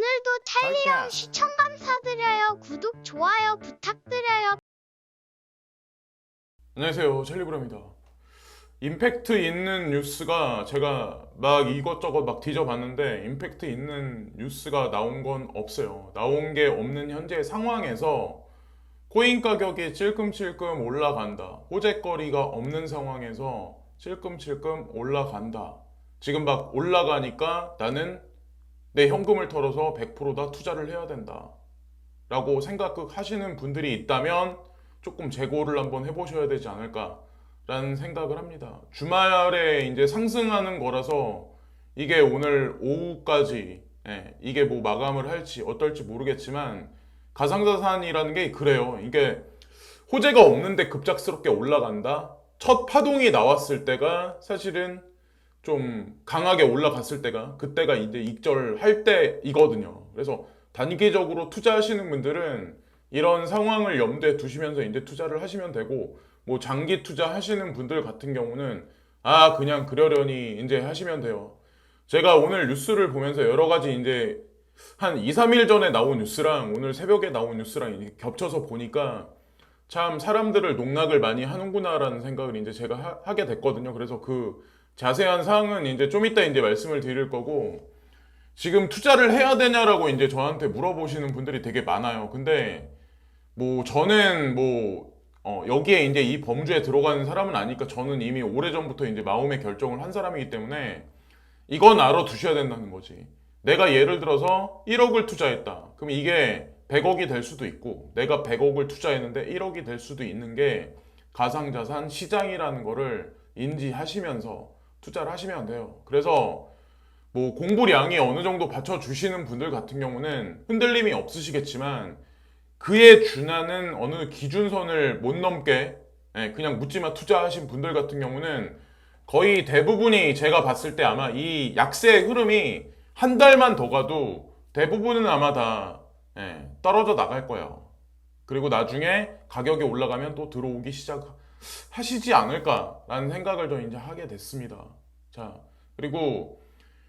오늘도 찰리형 시청 감사드려요. 구독, 좋아요 부탁드려요. 안녕하세요. 첼리브라입니다. 임팩트 있는 뉴스가 제가 막 이것저것 막 뒤져봤는데 임팩트 있는 뉴스가 나온 건 없어요. 나온 게 없는 현재 상황에서 코인 가격이 찔끔찔끔 올라간다. 호재거리가 없는 상황에서 찔끔찔끔 올라간다. 지금 막 올라가니까 나는 내 현금을 털어서 100%다 투자를 해야 된다 라고 생각하시는 분들이 있다면 조금 재고를 한번 해보셔야 되지 않을까라는 생각을 합니다. 주말에 이제 상승하는 거라서 이게 오늘 오후까지 예, 이게 뭐 마감을 할지 어떨지 모르겠지만 가상자산이라는 게 그래요. 이게 호재가 없는데 급작스럽게 올라간다. 첫 파동이 나왔을 때가 사실은 좀 강하게 올라갔을 때가 그때가 이제 익절할 때이거든요. 그래서 단기적으로 투자하시는 분들은 이런 상황을 염두에 두시면서 이제 투자를 하시면 되고 뭐 장기 투자 하시는 분들 같은 경우는 아 그냥 그러려니 이제 하시면 돼요. 제가 오늘 뉴스를 보면서 여러 가지 이제 한 2, 3일 전에 나온 뉴스랑 오늘 새벽에 나온 뉴스랑 겹쳐서 보니까 참 사람들을 농락을 많이 하는구나라는 생각을 이제 제가 하, 게 됐거든요. 그래서 그 자세한 사항은 이제 좀 이따 이제 말씀을 드릴 거고 지금 투자를 해야 되냐라고 이제 저한테 물어보시는 분들이 되게 많아요. 근데 뭐 저는 뭐 어, 여기에 이제 이 범주에 들어가는 사람은 아니까 저는 이미 오래전부터 이제 마음의 결정을 한 사람이기 때문에 이건 알아두셔야 된다는 거지. 내가 예를 들어서 1억을 투자했다. 그럼 이게 100억이 될 수도 있고 내가 100억을 투자했는데 1억이 될 수도 있는 게 가상자산 시장이라는 거를 인지하시면서 투자를 하시면 돼요. 그래서 뭐 공부량이 어느 정도 받쳐주시는 분들 같은 경우는 흔들림이 없으시겠지만 그에 준하는 어느 기준선을 못 넘게 예, 그냥 묻지마 투자하신 분들 같은 경우는 거의 대부분이 제가 봤을 때 아마 이 약세의 흐름이 한 달만 더 가도 대부분은 아마 다 예, 떨어져 나갈 거예요. 그리고 나중에 가격이 올라가면 또 들어오기 시작 하시지 않을까라는 생각을 저 이제 하게 됐습니다. 자, 그리고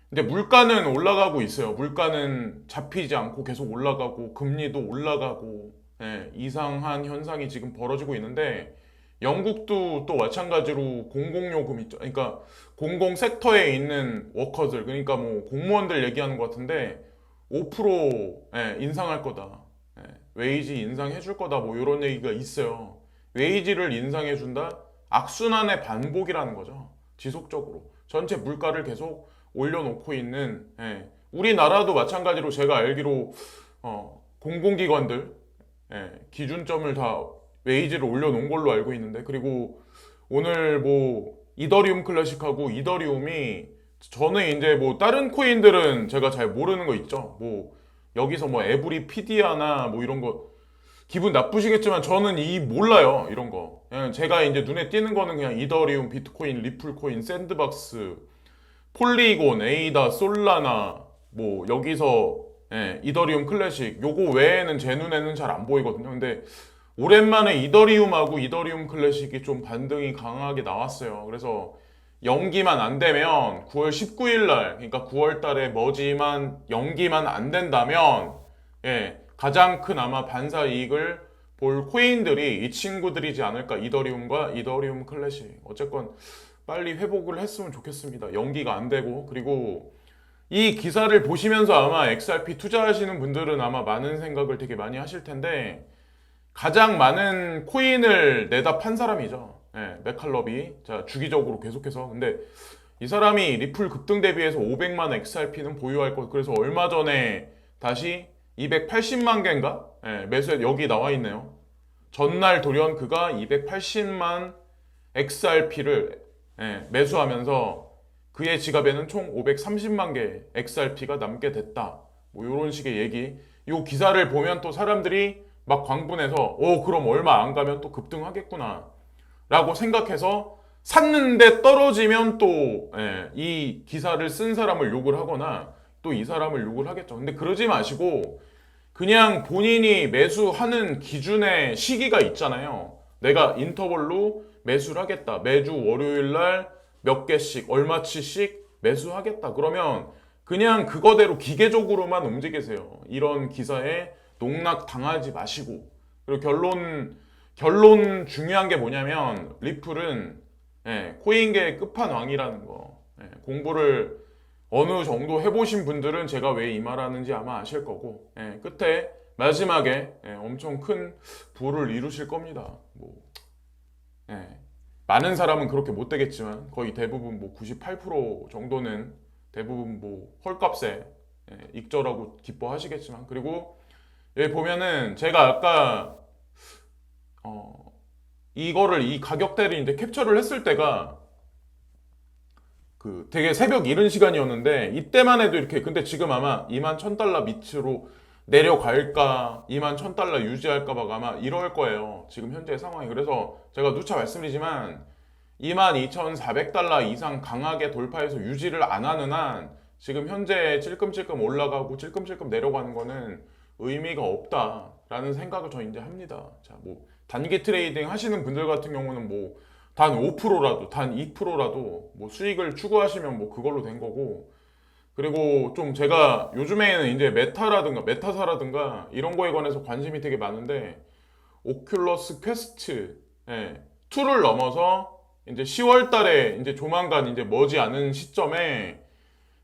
근데 물가는 올라가고 있어요. 물가는 잡히지 않고 계속 올라가고 금리도 올라가고 예, 이상한 현상이 지금 벌어지고 있는데 영국도 또 마찬가지로 공공요금 있죠. 그러니까 공공 섹터에 있는 워커들 그러니까 뭐 공무원들 얘기하는 것 같은데 5% 예, 인상할 거다. 예, 웨이지 인상해 줄 거다. 뭐 이런 얘기가 있어요. 웨이지를 인상해 준다? 악순환의 반복이라는 거죠. 지속적으로 전체 물가를 계속 올려놓고 있는 예, 우리나라도 마찬가지로 제가 알기로 어, 공공기관들 예, 기준점을 다 웨이지를 올려놓은 걸로 알고 있는데 그리고 오늘 뭐 이더리움 클래식하고 이더리움이 저는 이제 뭐 다른 코인들은 제가 잘 모르는 거 있죠. 뭐 여기서 뭐 에브리 피디아나 뭐 이런 거 기분 나쁘시겠지만 저는 이 몰라요 이런 거. 그냥 제가 이제 눈에 띄는 거는 그냥 이더리움, 비트코인, 리플코인, 샌드박스, 폴리곤, 에이다, 솔라나 뭐 여기서 예, 이더리움 클래식 요거 외에는 제 눈에는 잘 안 보이거든요. 근데 오랜만에 이더리움하고 이더리움 클래식이 좀 반등이 강하게 나왔어요. 그래서 연기만 안 되면 9월 19일 날, 그러니까 9월 달에 머지만 연기만 안 된다면 예, 가장 큰 아마 반사 이익을 볼 코인들이 이 친구들이지 않을까 이더리움과 이더리움 클래식. 어쨌건 빨리 회복을 했으면 좋겠습니다. 연기가 안 되고 그리고 이 기사를 보시면서 아마 XRP 투자하시는 분들은 아마 많은 생각을 되게 많이 하실 텐데 가장 많은 코인을 내다 판 사람이죠. 네, 맥칼럽이 자 주기적으로 계속해서 근데 이 사람이 리플 급등 대비해서 500만 XRP는 보유할 것 그래서 얼마 전에 다시 280만 개인가 네, 매수해 여기 나와 있네요. 전날 돌연 그가 280만 XRP를 예, 매수하면서 그의 지갑에는 총 530만 개 XRP가 남게 됐다. 뭐 이런 식의 얘기. 이 기사를 보면 또 사람들이 막 광분해서 오 그럼 얼마 안 가면 또 급등하겠구나 라고 생각해서 샀는데 떨어지면 또이 기사를 쓴 사람을 욕을 하거나 또 이 사람을 욕을 하겠죠. 근데 그러지 마시고 그냥 본인이 매수하는 기준의 시기가 있잖아요. 내가 인터벌로 매수를 하겠다. 매주 월요일 날 몇 개씩 얼마치씩 매수하겠다. 그러면 그냥 그거대로 기계적으로만 움직이세요. 이런 기사에 농락 당하지 마시고 그리고 결론 결론 중요한 게 뭐냐면 리플은 예, 코인계의 끝판왕이라는 거 예, 공부를 어느 정도 해보신 분들은 제가 왜 이 말하는지 아마 아실 거고 예, 끝에 마지막에 예, 엄청 큰 부를 이루실 겁니다. 뭐 예, 많은 사람은 그렇게 못 되겠지만 거의 대부분 뭐 98% 정도는 대부분 뭐 헐값에 예, 익절하고 기뻐하시겠지만 그리고 여기 보면은 제가 아까 어 이거를 이 가격대를 이제 캡처를 했을 때가 그 되게 새벽 이른 시간이었는데 이때만 해도 이렇게 근데 지금 아마 2만 1000달러 밑으로 내려갈까 2만 1000달러 유지할까 봐 아마 이럴 거예요 지금 현재 상황이 그래서 제가 누차 말씀드리지만 2만 2,400달러 이상 강하게 돌파해서 유지를 안 하는 한 지금 현재 찔끔찔끔 올라가고 찔끔찔끔 내려가는 거는 의미가 없다라는 생각을 저 이제 합니다. 자, 뭐 단기 트레이딩 하시는 분들 같은 경우는 뭐 단 5%라도 단 2%라도 뭐 수익을 추구하시면 뭐 그걸로 된 거고 그리고 좀 제가 요즘에는 이제 메타라든가 메타사라든가 이런 거에 관해서 관심이 되게 많은데 오큘러스 퀘스트 예, 2를 넘어서 이제 10월 달에 이제 조만간 이제 머지 않은 시점에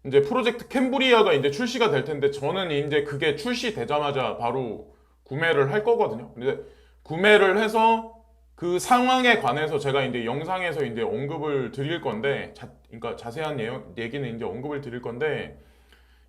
이제 프로젝트 캠브리아가 이제 출시가 될 텐데 저는 이제 그게 출시되자마자 바로 구매를 할 거거든요. 근데 구매를 해서 그 상황에 관해서 제가 이제 영상에서 이제 언급을 드릴 건데, 자, 그러니까 자세한 내용, 얘기는 이제 언급을 드릴 건데,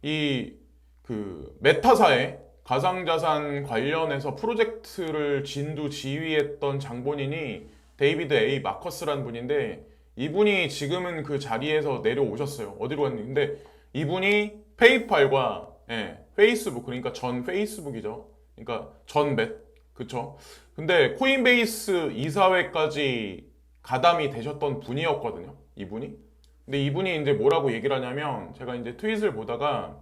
이 그 메타사의 가상자산 관련해서 프로젝트를 진두 지휘했던 장본인이 데이비드 A 마커스라는 분인데 이분이 지금은 그 자리에서 내려오셨어요. 어디로 갔는데 이분이 페이팔과 예, 페이스북 그러니까 전 페이스북이죠. 그러니까 전 맷, 그쵸? 근데 코인베이스 이사회까지 가담이 되셨던 분이었거든요. 이분이. 근데 이분이 이제 뭐라고 얘기를 하냐면 제가 이제 트윗을 보다가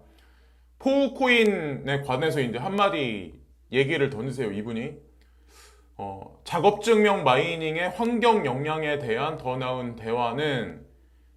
포우코인에 관해서 이제 한마디 얘기를 던지세요. 이분이. 어, 작업 증명 마이닝의 환경 영향에 대한 더 나은 대화는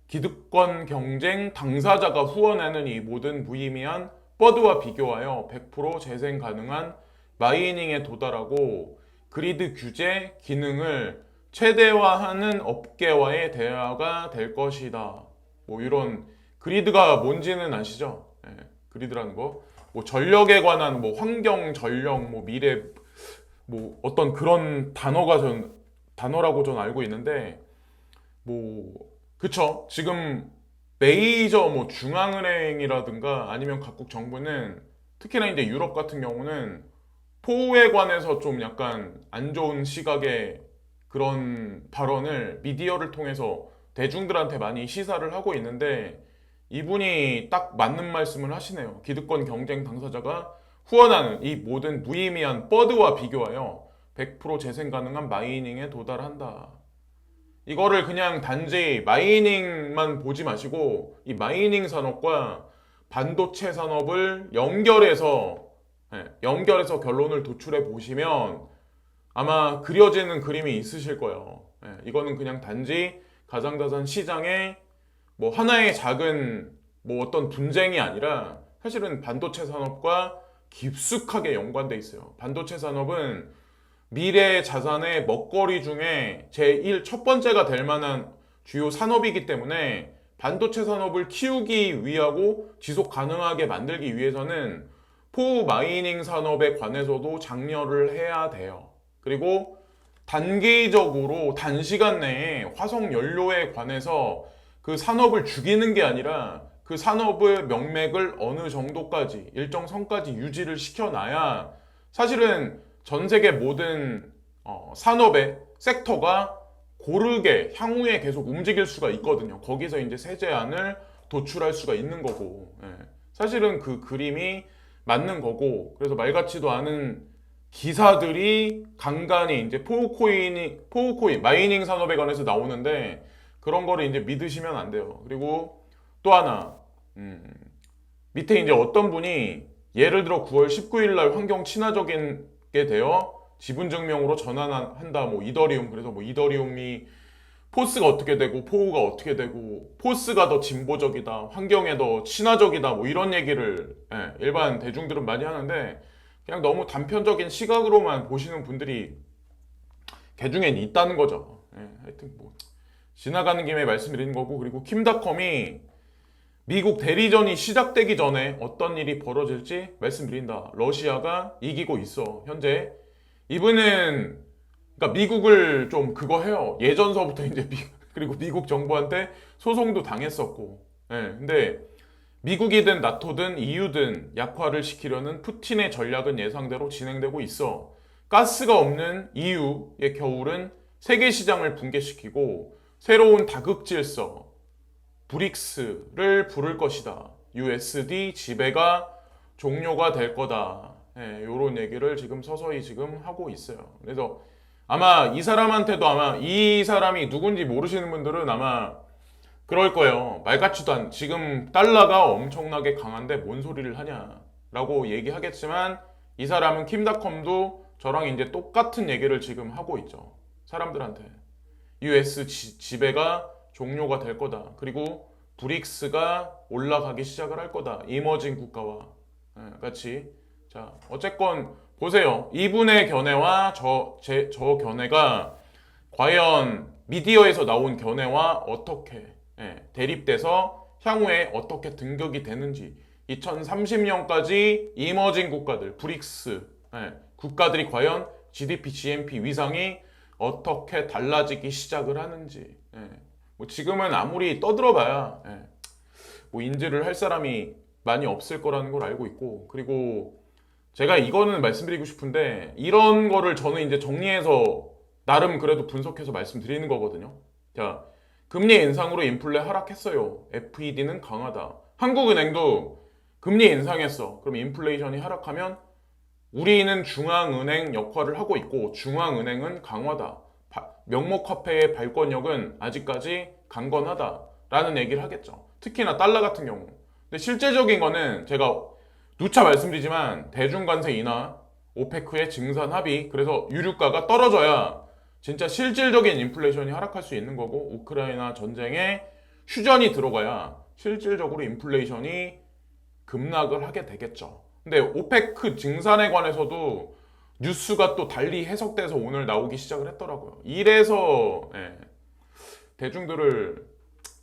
기득권 경쟁 당사자가 후원하는 이 모든 무의미한 버드와 비교하여 100% 재생 가능한 마이닝에 도달하고 그리드 규제 기능을 최대화하는 업계와의 대화가 될 것이다. 뭐 이런 그리드가 뭔지는 아시죠? 예, 그리드라는 거. 뭐 전력에 관한 뭐 환경 전력 뭐 미래 뭐 어떤 그런 단어가 전 단어라고 전 알고 있는데 뭐 그쵸 지금 메이저 뭐 중앙은행이라든가 아니면 각국 정부는 특히나 이제 유럽 같은 경우는 포우에 관해서 좀 약간 안 좋은 시각의 그런 발언을 미디어를 통해서 대중들한테 많이 시사를 하고 있는데 이분이 딱 맞는 말씀을 하시네요. 기득권 경쟁 당사자가 후원하는 이 모든 무의미한 버드와 비교하여 100% 재생 가능한 마이닝에 도달한다. 이거를 그냥 단지 마이닝만 보지 마시고 이 마이닝 산업과 반도체 산업을 연결해서 예, 연결해서 결론을 도출해 보시면 아마 그려지는 그림이 있으실 거예요. 예, 이거는 그냥 단지 가상자산 시장의 뭐 하나의 작은 뭐 어떤 분쟁이 아니라 사실은 반도체 산업과 깊숙하게 연관돼 있어요. 반도체 산업은 미래 자산의 먹거리 중에 제1 첫 번째가 될 만한 주요 산업이기 때문에 반도체 산업을 키우기 위하고 지속 가능하게 만들기 위해서는 포 마이닝 산업에 관해서도 장려를 해야 돼요. 그리고 단기적으로 단시간 내에 화석 연료에 관해서 그 산업을 죽이는 게 아니라 그 산업의 명맥을 어느 정도까지 일정 선까지 유지를 시켜놔야 사실은 전 세계 모든 어, 산업의 섹터가 고르게 향후에 계속 움직일 수가 있거든요. 거기서 이제 세제안을 도출할 수가 있는 거고 예. 사실은 그 그림이 맞는 거고 그래서 말 같지도 않은 기사들이 간간히 이제 포우코인이 포우코인 마이닝 산업에 관해서 나오는데 그런 거를 이제 믿으시면 안 돼요. 그리고 또 하나 음, 밑에 이제 어떤 분이 예를 들어 9월 19일 날 환경 친화적인 게 되어 지분 증명으로 전환한다. 뭐 이더리움 그래서 뭐 이더리움이 포스가 어떻게 되고 포우가 어떻게 되고 포스가 더 진보적이다 환경에 더 친화적이다 뭐 이런 얘기를 예, 일반 대중들은 많이 하는데 그냥 너무 단편적인 시각으로만 보시는 분들이 개중엔 있다는 거죠. 예, 하여튼 뭐 지나가는 김에 말씀드리는 거고 그리고 킴닷컴이 미국 대리전이 시작되기 전에 어떤 일이 벌어질지 말씀드린다. 러시아가 이기고 있어 현재. 이분은 그러니까 미국을 좀 그거 해요. 예전서부터 이제 미, 그리고 미국 정부한테 소송도 당했었고. 예. 근데 미국이든 나토든 EU든 약화를 시키려는 푸틴의 전략은 예상대로 진행되고 있어. 가스가 없는 EU의 겨울은 세계 시장을 붕괴시키고 새로운 다극 질서 브릭스를 부를 것이다. USD 지배가 종료가 될 거다. 예, 요런 얘기를 지금 서서히 지금 하고 있어요. 그래서 아마 이 사람한테도 아마 이 사람이 누군지 모르시는 분들은 아마 그럴 거예요. 말 같지도 않. 지금 달러가 엄청나게 강한데 뭔 소리를 하냐라고 얘기하겠지만 이 사람은 킴닷컴도 저랑 이제 똑같은 얘기를 지금 하고 있죠. 사람들한테 US 지, 지배가 종료가 될 거다. 그리고 브릭스가 올라가기 시작을 할 거다. 이머징 국가와 예, 같이. 자, 어쨌건 보세요. 이분의 견해와 저, 제, 저 견해가 과연 미디어에서 나온 견해와 어떻게 예, 대립돼서 향후에 어떻게 등극이 되는지 2030년까지 이머징 국가들 브릭스 예, 국가들이 과연 GDP, GNP 위상이 어떻게 달라지기 시작을 하는지 예, 뭐 지금은 아무리 떠들어봐야 예, 뭐 인지를 할 사람이 많이 없을 거라는 걸 알고 있고 그리고 제가 이거는 말씀드리고 싶은데 이런 거를 저는 이제 정리해서 나름 그래도 분석해서 말씀드리는 거거든요. 자, 금리 인상으로 인플레 하락했어요. FED는 강하다. 한국은행도 금리 인상했어. 그럼 인플레이션이 하락하면 우리는 중앙은행 역할을 하고 있고 중앙은행은 강화다. 바- 명목화폐의 발권력은 아직까지 강건하다라는 얘기를 하겠죠. 특히나 달러 같은 경우. 근데 실제적인 거는 제가 누차 말씀드리지만 대중관세 인하, 오페크의 증산 합의, 그래서 유류가가 떨어져야 진짜 실질적인 인플레이션이 하락할 수 있는 거고 우크라이나 전쟁에 휴전이 들어가야 실질적으로 인플레이션이 급락을 하게 되겠죠. 근데 오페크 증산에 관해서도 뉴스가 또 달리 해석돼서 오늘 나오기 시작을 했더라고요. 이래서 예, 대중들을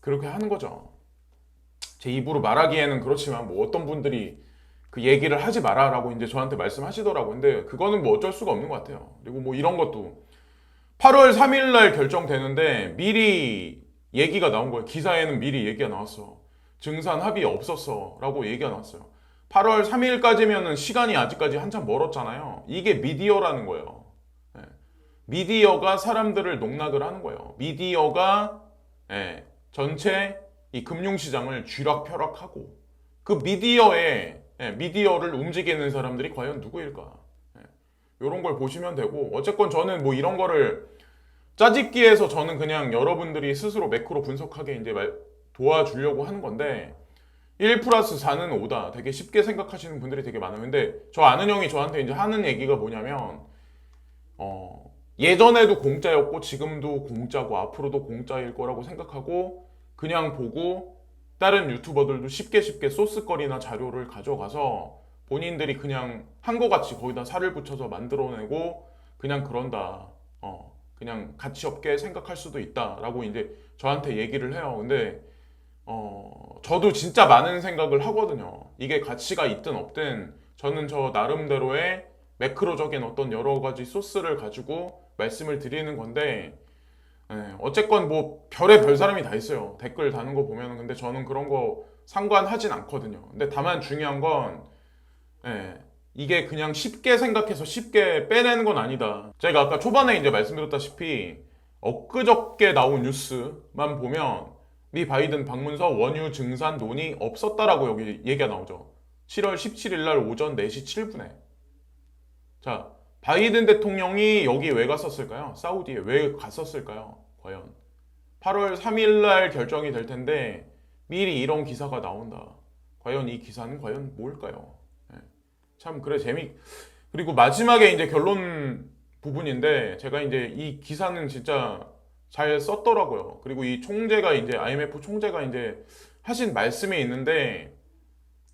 그렇게 하는 거죠. 제 입으로 말하기에는 그렇지만 뭐 어떤 분들이 그 얘기를 하지 마라라고 이제 저한테 말씀하시더라고요. 근데 그거는 뭐 어쩔 수가 없는 것 같아요. 그리고 뭐 이런 것도 8월 3일 날 결정되는데 미리 얘기가 나온 거예요. 기사에는 미리 얘기가 나왔어. 증산 합의 없었어. 라고 얘기가 나왔어요. 8월 3일까지면은 시간이 아직까지 한참 멀었잖아요. 이게 미디어라는 거예요. 예. 미디어가 사람들을 농락을 하는 거예요. 미디어가 예, 전체 이 금융시장을 쥐락펴락하고 그 미디어에 예, 미디어를 움직이는 사람들이 과연 누구일까? 이런 걸 보시면 되고 어쨌건 저는 뭐 이런 거를 짜집기해서 저는 그냥 여러분들이 스스로 매크로 분석하게 이제 말- 도와주려고 하는 건데 1 플러스 4는 5다. 되게 쉽게 생각하시는 분들이 되게 많아요. 근데 저 아는 형이 저한테 이제 하는 얘기가 뭐냐면 어, 예전에도 공짜였고 지금도 공짜고 앞으로도 공짜일 거라고 생각하고 그냥 보고 다른 유튜버들도 쉽게 쉽게 소스거리나 자료를 가져가서 본인들이 그냥 한 거 같이 거기다 살을 붙여서 만들어내고 그냥 그런다. 어, 그냥 가치 없게 생각할 수도 있다라고 이제 저한테 얘기를 해요. 근데 어, 저도 진짜 많은 생각을 하거든요. 이게 가치가 있든 없든 저는 저 나름대로의 매크로적인 어떤 여러 가지 소스를 가지고 말씀을 드리는 건데 예, 어쨌건 뭐 별의 별 사람이 다 있어요. 댓글 다는 거 보면은 근데 저는 그런 거 상관하진 않거든요. 근데 다만 중요한 건 예, 이게 그냥 쉽게 생각해서 쉽게 빼내는 건 아니다. 제가 아까 초반에 이제 말씀드렸다시피 엊그저께 나온 뉴스만 보면 미 바이든 방문서 원유 증산 논의 없었다라고 여기 얘기가 나오죠. 7월 17일 날 오전 4시 7분에. 자, 바이든 대통령이 여기 왜 갔었을까요? 사우디에 왜 갔었을까요? 과연. 8월 3일 날 결정이 될 텐데 미리 이런 기사가 나온다. 과연 이 기사는 과연 뭘까요? 예. 참 그래 재미 그리고 마지막에 이제 결론 부분인데 제가 이제 이 기사는 진짜 잘 썼더라고요. 그리고 이 총재가 이제 IMF 총재가 이제 하신 말씀이 있는데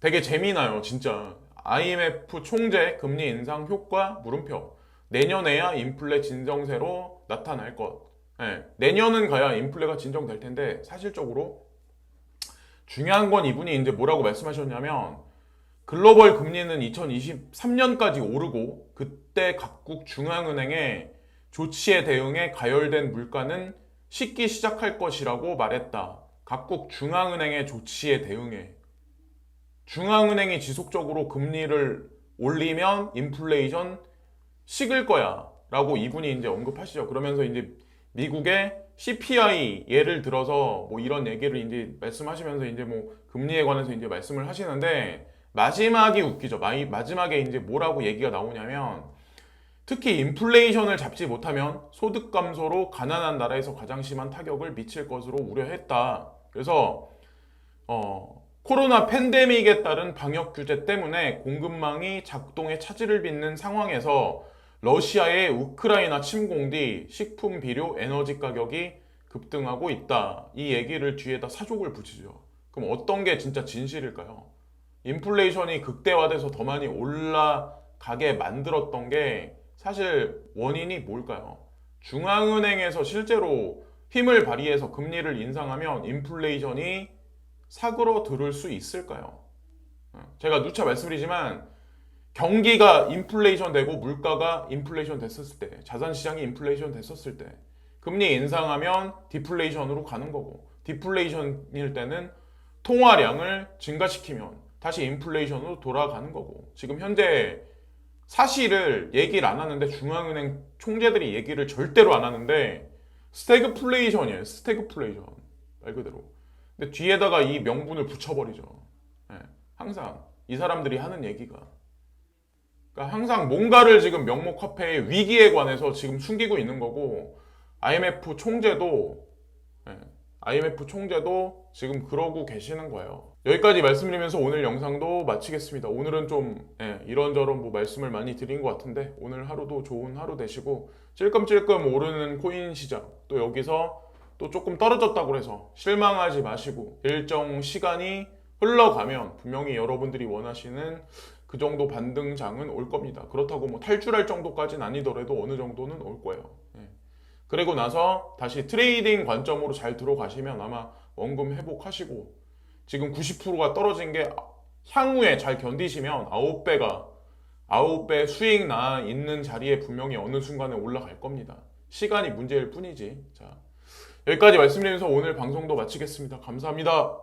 되게 재미나요, 진짜. IMF 총재 금리 인상 효과 물음표. 내년에야 인플레 진정세로 나타날 것. 예, 내년은 가야 인플레가 진정될 텐데 사실적으로 중요한 건 이분이 이제 뭐라고 말씀하셨냐면 글로벌 금리는 2023년까지 오르고 그때 각국 중앙은행의 조치에 대응해 가열된 물가는 식기 시작할 것이라고 말했다. 각국 중앙은행의 조치에 대응해. 중앙은행이 지속적으로 금리를 올리면 인플레이션 식을 거야. 라고 이분이 이제 언급하시죠. 그러면서 이제 미국의 CPI 예를 들어서 뭐 이런 얘기를 이제 말씀하시면서 이제 뭐 금리에 관해서 이제 말씀을 하시는데 마지막이 웃기죠. 마이- 마지막에 이제 뭐라고 얘기가 나오냐면 특히 인플레이션을 잡지 못하면 소득 감소로 가난한 나라에서 가장 심한 타격을 미칠 것으로 우려했다. 그래서 어, 코로나 팬데믹에 따른 방역 규제 때문에 공급망이 작동에 차질을 빚는 상황에서 러시아의 우크라이나 침공 뒤 식품, 비료, 에너지 가격이 급등하고 있다. 이 얘기를 뒤에다 사족을 붙이죠. 그럼 어떤 게 진짜 진실일까요? 인플레이션이 극대화돼서 더 많이 올라가게 만들었던 게 사실 원인이 뭘까요? 중앙은행에서 실제로 힘을 발휘해서 금리를 인상하면 인플레이션이 사그러들을 수 있을까요? 어, 제가 누차 말씀드리지만 경기가 인플레이션 되고 물가가 인플레이션 됐었을 때, 자산 시장이 인플레이션 됐었을 때, 금리 인상하면 디플레이션으로 가는 거고, 디플레이션일 때는 통화량을 증가시키면 다시 인플레이션으로 돌아가는 거고, 지금 현재 사실을 얘기를 안 하는데 중앙은행 총재들이 얘기를 절대로 안 하는데 스태그플레이션이에요. 스태그플레이션 말 그대로. 근데 뒤에다가 이 명분을 붙여버리죠. 예, 항상 이 사람들이 하는 얘기가. 그러니까 항상 뭔가를 지금 명목화폐의 위기에 관해서 지금 숨기고 있는 거고 IMF 총재도 예, IMF 총재도 지금 그러고 계시는 거예요. 여기까지 말씀드리면서 오늘 영상도 마치겠습니다. 오늘은 좀 예, 이런저런 뭐 말씀을 많이 드린 것 같은데 오늘 하루도 좋은 하루 되시고 찔끔찔끔 오르는 코인 시장 또 여기서 또 조금 떨어졌다고 해서 실망하지 마시고 일정 시간이 흘러가면 분명히 여러분들이 원하시는 그 정도 반등장은 올 겁니다. 그렇다고 뭐 탈출할 정도까지는 아니더라도 어느 정도는 올 거예요. 예. 그리고 나서 다시 트레이딩 관점으로 잘 들어가시면 아마 원금 회복하시고 지금 90%가 떨어진 게 향후에 잘 견디시면 9배가 9배 수익 나 있는 자리에 분명히 어느 순간에 올라갈 겁니다. 시간이 문제일 뿐이지. 자, 여기까지 말씀드리면서 오늘 방송도 마치겠습니다. 감사합니다.